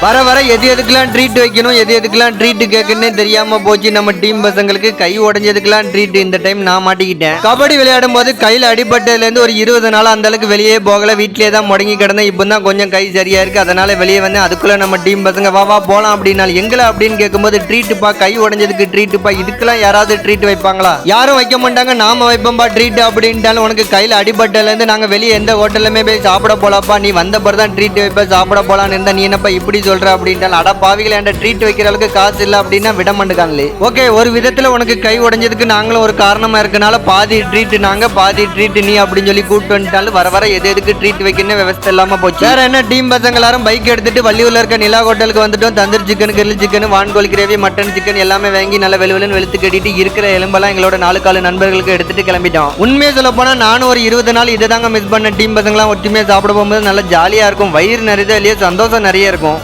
வர வர எது எதுக்கெல்லாம் ட்ரீட் வைக்கணும் எது எதுக்கெல்லாம் ட்ரீட் கேட்கணும்னு தெரியாம போச்சு. நம்ம டீம் பசங்களுக்கு கை உடஞ்சதுக்கெல்லாம் ட்ரீட் இந்த டைம் நான் மாட்டிக்கிட்டேன். கபடி விளையாடும் போது கையில் அடிபட்டதுல இருந்து ஒரு இருபது நாள் அந்த அளவுக்கு வெளியே போகல. வீட்லயே தான் முடங்கி கிடந்தேன். இப்போ தான் கொஞ்சம் கை சரியா இருக்கு. அதனால வெளியே வந்து அதுக்குள்ள நம்ம டீம் பசங்க வா வா போலாம் அப்படின்னா எங்களை அப்படின்னு கேட்கும்போது ட்ரீட்டுப்பா கை உடஞ்சதுக்கு ட்ரீட்டுப்பா இதுக்கெல்லாம் யாராவது ட்ரீட் வைப்பாங்களா? யாரும் வைக்க மாட்டாங்க. நாம வைப்போம்பா ட்ரீட் அப்படின்ட்டாலும் உனக்கு கையில் அடிபட்டதுல இருந்து நாங்க வெளியே எந்த ஹோட்டலுமே போய் சாப்பிட போலாப்பா நீ வந்த பிறகு தான் ட்ரீட் வைப்ப சாப்பிட போலான்னு இருந்தா நீ என்னப்பா இப்படி சொல்ற அப்படின்ட்டாலும் அட பாவிகளை என்கிட்ட ட்ரீட் வைக்கிற அளவுக்கு காசு இல்லை அப்படின்னா விட மாட்டேங்காங்களே. ஓகே ஒரு விதத்துல உனக்கு கை உடைஞ்சதுக்கு நாங்களும் ஒரு காரணமா இருக்கனால பாதி ட்ரீட் நாங்க பாதி ட்ரீட் நீ அப்படின்னு சொல்லி கூப்பிட்டு வந்துட்டாலும் வர வர எது எதுக்கு ட்ரீட் வைக்கணும் விவசாயம் இல்லாம போச்சு. வேற என்ன டீம் பசங்க எல்லாரும் பைக் எடுத்துட்டு வள்ளியூர்ல இருக்க நிலா ஹோட்டலுக்கு வந்துட்டோம். தந்தூர் சிக்கன் கிரில் சிக்கன் வான்கோழி கிரேவி மட்டன் சிக்கன் எல்லாமே வாங்கி நல்ல வெளுவெலுன்னு வெளுத்து கட்டிட்டு இருக்கிற எலும்பெல்லாம் எங்களோட நாலு காலு நண்பர்களுக்கு எடுத்துட்டு கிளம்பிட்டோம். உண்மையை சொல்ல போனா நானும் ஒரு இருபது நாள் இதை தாங்க மிஸ் பண்ண டீம் பசங்களாம் ஒற்றுமையா சாப்பிட போகும்போது நல்லா ஜாலியா இருக்கும். வயிறு நிறைய இல்லையா சந்தோஷம் நிறைய இருக்கும்.